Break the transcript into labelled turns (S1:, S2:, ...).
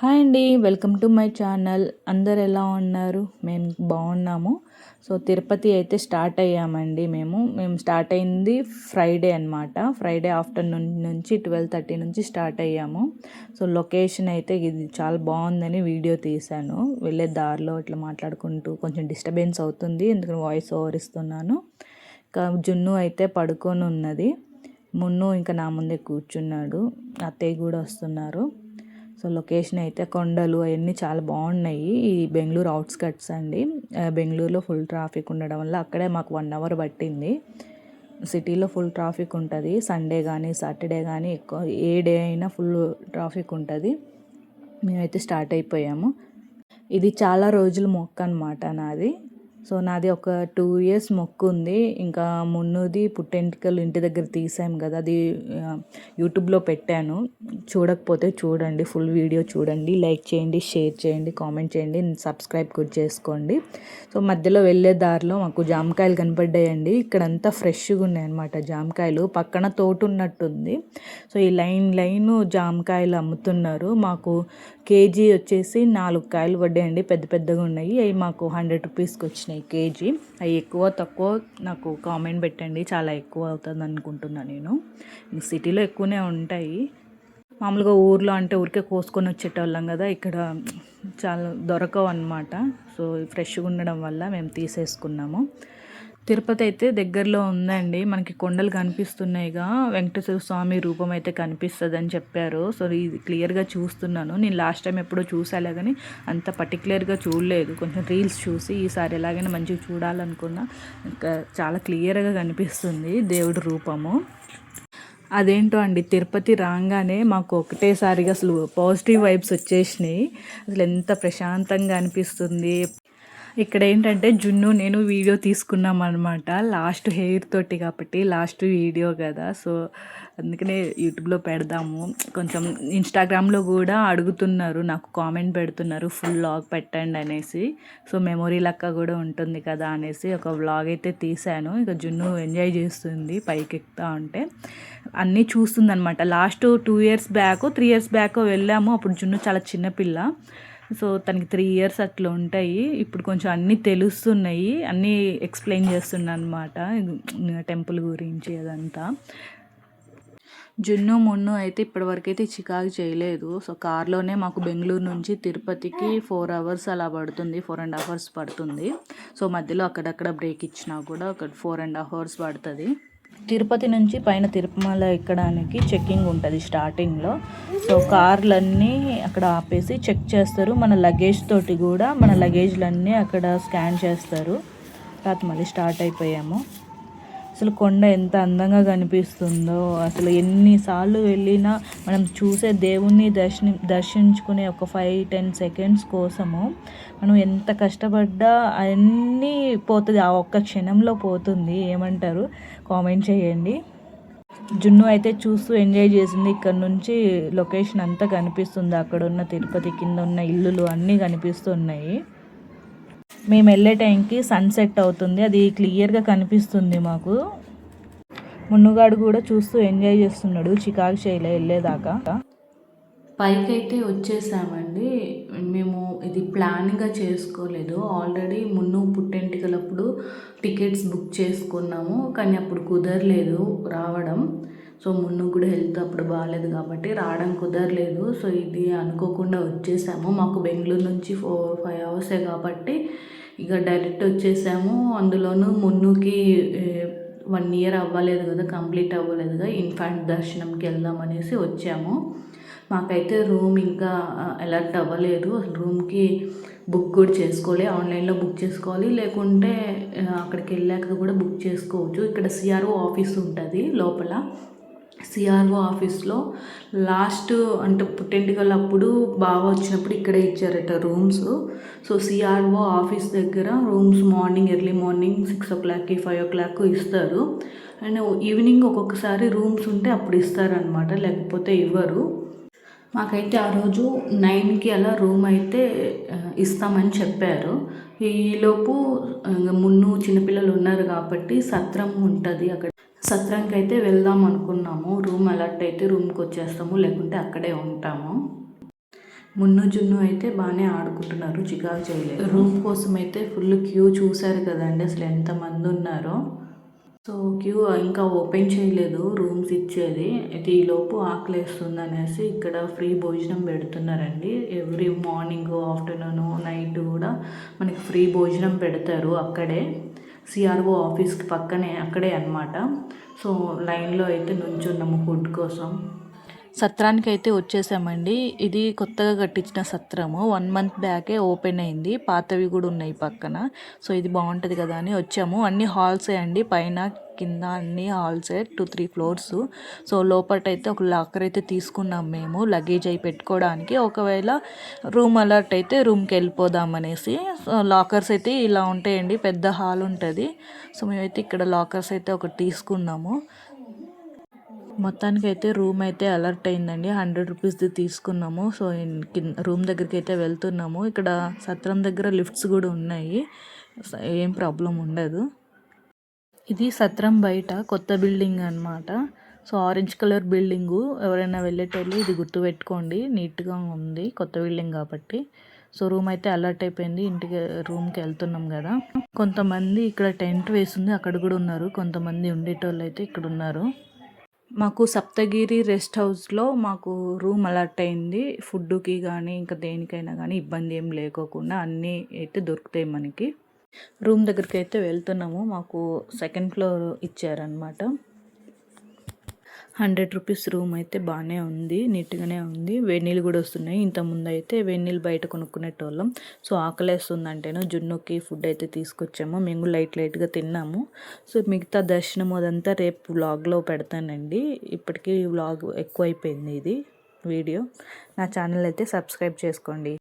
S1: Hi అండి welcome to my channel. అందరు ఎలా ఉన్నారు? మేము బాగున్నాము. సో తిరుపతి అయితే స్టార్ట్ అయ్యామండి మేము. మేము స్టార్ట్ అయింది ఫ్రైడే అనమాట ఫ్రైడే ఆఫ్టర్నూన్ నుంచి ట్వెల్వ్ థర్టీ నుంచి స్టార్ట్ అయ్యాము. సో లొకేషన్ అయితే ఇది చాలా బాగుందని వీడియో తీశాను. వెళ్ళే దారిలో ఇట్లా మాట్లాడుకుంటూ కొంచెం డిస్టర్బెన్స్ అవుతుంది ఎందుకంటే వాయిస్ ఓవర్ ఇస్తున్నాను. ఇంకా జున్ను అయితే పడుకొని ఉన్నది. మున్ను ఇంకా నా ముందే కూర్చున్నాడు. అత్తయ్య కూడా వస్తున్నారు. సో లొకేషన్ అయితే కొండలు అవన్నీ చాలా బాగున్నాయి. ఈ బెంగళూరు అవుట్స్కట్స్ అండి. బెంగళూరులో ఫుల్ ట్రాఫిక్ ఉండడం వల్ల అక్కడే మాకు వన్ అవర్ పట్టింది. సిటీలో ఫుల్ ట్రాఫిక్ ఉంటుంది. సండే కానీ సాటర్డే కానీ ఎక్కువ ఏ డే అయినా ఫుల్ ట్రాఫిక్ ఉంటుంది. మేమైతే స్టార్ట్ అయిపోయాము. ఇది చాలా రోజుల మొక్క అనమాట నాది. సో నాది ఒక టూ ఇయర్స్ మొక్కు ఉంది. ఇంకా మున్నుది పుట్టెంటికలు ఇంటి దగ్గర తీసాం కదా అది యూట్యూబ్లో పెట్టాను. చూడకపోతే చూడండి ఫుల్ వీడియో చూడండి. లైక్ చేయండి షేర్ చేయండి కామెంట్ చేయండి సబ్స్క్రైబ్ కూడా చేసుకోండి. సో మధ్యలో వెళ్ళే దారిలో మాకు జామకాయలు కనపడ్డాయండి. ఇక్కడంతా ఫ్రెష్గా ఉన్నాయి అనమాట జామకాయలు. పక్కన తోట ఉన్నట్టుంది సో ఈ లైన్ లైన్ జామకాయలు అమ్ముతున్నారు. మాకు కేజీ వచ్చేసి నాలుగు కాయలు పడ్డాయండి. పెద్ద పెద్దగా ఉన్నాయి. అవి మాకు హండ్రెడ్ రూపీస్కి వచ్చినాయి. కేజీ అవి ఎక్కువ తక్కువ నాకు కామెంట్ పెట్టండి. చాలా ఎక్కువ అవుతుంది అనుకుంటున్నాను నేను. సిటీలో ఎక్కువనే ఉంటాయి. మామూలుగా ఊర్లో అంటే ఊరికే కోసుకొని వచ్చేటోళ్ళం కదా ఇక్కడ చాలా దొరకవు అనమాట సో ఫ్రెష్గా ఉండడం వల్ల మేము తీసేసుకున్నాము. తిరుపతి అయితే దగ్గరలో ఉందండి. మనకి కొండలు కనిపిస్తున్నాయిగా. వెంకటేశ్వర స్వామి రూపం అయితే కనిపిస్తుంది అని చెప్పారు. సో ఇది క్లియర్గా చూస్తున్నాను. నేను లాస్ట్ టైం ఎప్పుడో చూసాలే కానీ అంత పర్టికులర్గా చూడలేదు. కొంచెం రీల్స్ చూసి ఈసారి ఎలాగైనా మంచిగా చూడాలనుకున్నా ఇంకా చాలా క్లియర్గా కనిపిస్తుంది దేవుడి రూపము. అదేంటో అండి తిరుపతి రాగానే మాకు ఒకటేసారిగా అసలు పాజిటివ్ వైబ్స్ వచ్చేసినాయి. అసలు ఎంత ప్రశాంతంగా అనిపిస్తుంది. ఇక్కడ ఏంటంటే జున్ను నేను వీడియో తీసుకున్నాం అనమాట లాస్ట్ హెయిర్ తోటి కాబట్టి లాస్ట్ వీడియో కదా. సో అందుకనే యూట్యూబ్లో పెడదాము. కొంచెం ఇన్స్టాగ్రామ్లో కూడా అడుగుతున్నారు నాకు కామెంట్ పెడుతున్నారు ఫుల్ వ్లాగ్ పెట్టండి అనేసి. సో మెమొరీ లెక్క కూడా ఉంటుంది కదా అనేసి ఒక వ్లాగ్ అయితే తీశాను. ఇక జున్ను ఎంజాయ్ చేస్తుంది పైకి ఎక్కుతా ఉంటే. అన్నీ చూస్తుంది last two years back three years back వెళ్ళాము. అప్పుడు జున్ను చాలా చిన్నపిల్ల సో తనకి త్రీ ఇయర్స్ అట్లా ఉంటాయి. ఇప్పుడు కొంచెం అన్నీ తెలుస్తున్నాయి. అన్నీ ఎక్స్ప్లెయిన్ చేస్తున్నా అనమాట టెంపుల్ గురించి అదంతా. జున్ను మున్ను అయితే ఇప్పటివరకు అయితే చికాకు చేయలేదు. సో కార్లోనే మాకు బెంగళూరు నుంచి తిరుపతికి ఫోర్ అవర్స్ అలా పడుతుంది. ఫోర్ అండ్ హాఫ్ అవర్స్ పడుతుంది. సో మధ్యలో అక్కడక్కడ బ్రేక్ ఇచ్చినా కూడా ఒక ఫోర్ అండ్ హాఫ్ అవర్స్ పడుతుంది. తిరుపతి నుంచి పైన తిరుమల ఎక్కడానికి చెక్కింగ్ ఉంటుంది స్టార్టింగ్లో. సో కార్లన్నీ అక్కడ ఆపేసి చెక్ చేస్తారు. మన లగేజ్ తోటి కూడా మన లగేజ్లన్నీ అక్కడ స్కాన్ చేస్తారు. తర్వాత మళ్ళీ స్టార్ట్ అయిపోయాము. అసలు కొండ ఎంత అందంగా కనిపిస్తుందో. అసలు ఎన్నిసార్లు వెళ్ళినా మనం చూసే దేవుణ్ణి దర్శని దర్శించుకునే ఒక ఫైవ్ టెన్ సెకండ్స్ కోసము మనం ఎంత కష్టపడ్డా అన్నీ పోతుంది. ఆ ఒక్క క్షణంలో పోతుంది. ఏమంటారు? కామెంట్ చేయండి. జున్ను అయితే చూస్తూ ఎంజాయ్ చేసింది. ఇక్కడ నుంచి లొకేషన్ అంతా కనిపిస్తుంది. అక్కడ ఉన్న తిరుపతి కింద ఉన్న ఇల్లులు అన్నీ కనిపిస్తున్నాయి. మేము వెళ్ళే టైంకి సన్సెట్ అవుతుంది. అది క్లియర్గా కనిపిస్తుంది మాకు. మున్నుగాడు కూడా చూస్తూ ఎంజాయ్ చేస్తున్నాడు. చికాకు చేయలే వెళ్ళేదాకా. పైకి అయితే వచ్చేసామండి. మేము ఇది ప్లాన్గా చేసుకోలేదు. ఆల్రెడీ మున్ను పుట్టెంటికలప్పుడు టికెట్స్ బుక్ చేసుకున్నాము. కానీ అప్పుడు కుదరలేదు రావడం. సో మున్ను కూడా హెల్త్ అప్పుడు బాగాలేదు కాబట్టి రావడం కుదరలేదు. సో ఇది అనుకోకుండా వచ్చేసాము. మాకు బెంగళూరు నుంచి ఫోర్ ఫైవ్ అవర్సే కాబట్టి ఇక డైరెక్ట్ వచ్చేసాము. అందులోనూ మున్నుకి వన్ ఇయర్ అవ్వలేదు కదా కంప్లీట్ అవ్వలేదు కదా ఇన్ఫాంట్ దర్శనంకి వెళ్దామనేసి వచ్చాము. మాకైతే రూమ్ ఇంకా అలర్ట్ అవ్వలేదు. రూమ్కి బుక్ కూడా చేసుకోవాలి ఆన్లైన్లో బుక్ చేసుకోవాలి. లేకుంటే అక్కడికి వెళ్ళాక కూడా బుక్ చేసుకోవచ్చు. ఇక్కడ సిఆర్ఓ ఆఫీస్ ఉంటుంది లోపల. సిఆర్ఓ ఆఫీస్లో లాస్ట్ అంటే పుట్టెంటికల్ అప్పుడు బాగా వచ్చినప్పుడు ఇక్కడే ఇచ్చారట రూమ్స్. సో సిఆర్ఓ ఆఫీస్ దగ్గర rooms morning early morning six ఓ క్లాక్కి ఫైవ్ ఓ క్లాక్ ఇస్తారు. అండ్ ఈవినింగ్ ఒక్కొక్కసారి రూమ్స్ ఉంటే అప్పుడు ఇస్తారనమాట లేకపోతే ఇవ్వరు. మాకైతే ఆ రోజు నైన్కి అలా రూమ్ అయితే ఇస్తామని చెప్పారు. ఈలోపు మున్ను చిన్నపిల్లలు ఉన్నారు కాబట్టి సత్రం ఉంటుంది అక్కడ. సత్రంకి అయితే వెళ్దాం అనుకున్నాము. రూమ్ అలర్ట్ అయితే రూమ్కి వచ్చేస్తాము లేకుంటే అక్కడే ఉంటాము. మున్ను జున్ను అయితే బాగానే ఆడుకుంటున్నారు చికాకు చేయలేదు. రూమ్ కోసం అయితే ఫుల్ క్యూ చూశారు కదండి అసలు ఎంతమంది ఉన్నారో. సో క్యూ ఇంకా ఓపెన్ చేయలేదు రూమ్స్ ఇచ్చేది. అయితే ఈలోపు ఆకలేస్తుంది అనేసి ఇక్కడ ఫ్రీ భోజనం పెడుతున్నారండి. ఎవ్రీ మార్నింగ్ ఆఫ్టర్నూన్ నైట్ కూడా మనకి ఫ్రీ భోజనం పెడతారు అక్కడే. సిఆర్ఓ ఆఫీస్కి పక్కనే అక్కడే అనమాట సో లైన్లో అయితే నుంచున్నాము ఫుడ్ కోసం. సత్రానికి అయితే వచ్చేసామండి. ఇది కొత్తగా కట్టించిన సత్రము. వన్ మంత్ బ్యాకే ఓపెన్ అయింది. పాతవి కూడా ఉన్నాయి పక్కన. సో ఇది బాగుంటుంది కదా అని వచ్చాము. అన్ని హాల్సే అండి. పైన కింద అన్ని హాల్సే టూ త్రీ ఫ్లోర్స్ సో లోపల అయితే ఒక లాకర్ అయితే తీసుకున్నాం మేము. లగేజ్ అయి పెట్టుకోవడానికి. ఒకవేళ రూమ్ అలర్ట్ అయితే రూమ్కి వెళ్ళిపోదాం అనేసి. సో లాకర్స్ అయితే ఇలా ఉంటాయండి. పెద్ద హాల్ ఉంటుంది. సో మేమైతే ఇక్కడ లాకర్స్ అయితే ఒకటి తీసుకున్నాము. మొత్తానికి అయితే రూమ్ అయితే అలర్ట్ అయిందండి. హండ్రెడ్ రూపీస్ది తీసుకున్నాము. సో కింద రూమ్ దగ్గరికి అయితే వెళ్తున్నాము. ఇక్కడ సత్రం దగ్గర లిఫ్ట్స్ కూడా ఉన్నాయి. ఏం ప్రాబ్లం ఉండదు. ఇది సత్రం బయట కొత్త బిల్డింగ్ అనమాట సో ఆరెంజ్ కలర్ బిల్డింగు ఎవరైనా వెళ్ళేటోళ్ళు ఇది గుర్తుపెట్టుకోండి. నీట్గా ఉంది కొత్త బిల్డింగ్ కాబట్టి. సో రూమ్ అయితే అలర్ట్ అయిపోయింది. ఇంటికి రూమ్కి వెళ్తున్నాం కదా. కొంతమంది ఇక్కడ టెంట్ వేసింది అక్కడ కూడా ఉన్నారు. కొంతమంది ఉండేటోళ్ళు అయితే ఇక్కడ ఉన్నారు. మాకు సప్తగిరి రెస్ట్ హౌస్లో మాకు రూమ్ అలర్ట్ అయింది. ఫుడ్కి కానీ ఇంకా దేనికైనా కానీ ఇబ్బంది ఏం లేకోకుండా అన్నీ అయితే దొరుకుతాయి మనకి. రూమ్ దగ్గరికి అయితే వెళ్తున్నాము. మాకు సెకండ్ ఫ్లోర్ ఇచ్చారనమాట హండ్రెడ్ రూపీస్ రూమ్ అయితే బాగానే ఉంది నీట్గానే ఉంది. వేడినీళ్ళు కూడా వస్తున్నాయి. ఇంత ముందు అయితే వేడినీళ్ళు బయట కొనుక్కునేటోళ్ళం. సో ఆకలేస్తుంది అంటేనో జున్నుకి ఫుడ్ అయితే తీసుకొచ్చాము. మేము లైట్ లైట్గా తిన్నాము. సో మిగతా దర్శనం అదంతా రేపు వ్లాగ్లో పెడతానండి. ఇప్పటికీ వ్లాగ్ ఎక్కువ అయిపోయింది ఇది వీడియో. నా ఛానల్ అయితే సబ్స్క్రైబ్ చేసుకోండి.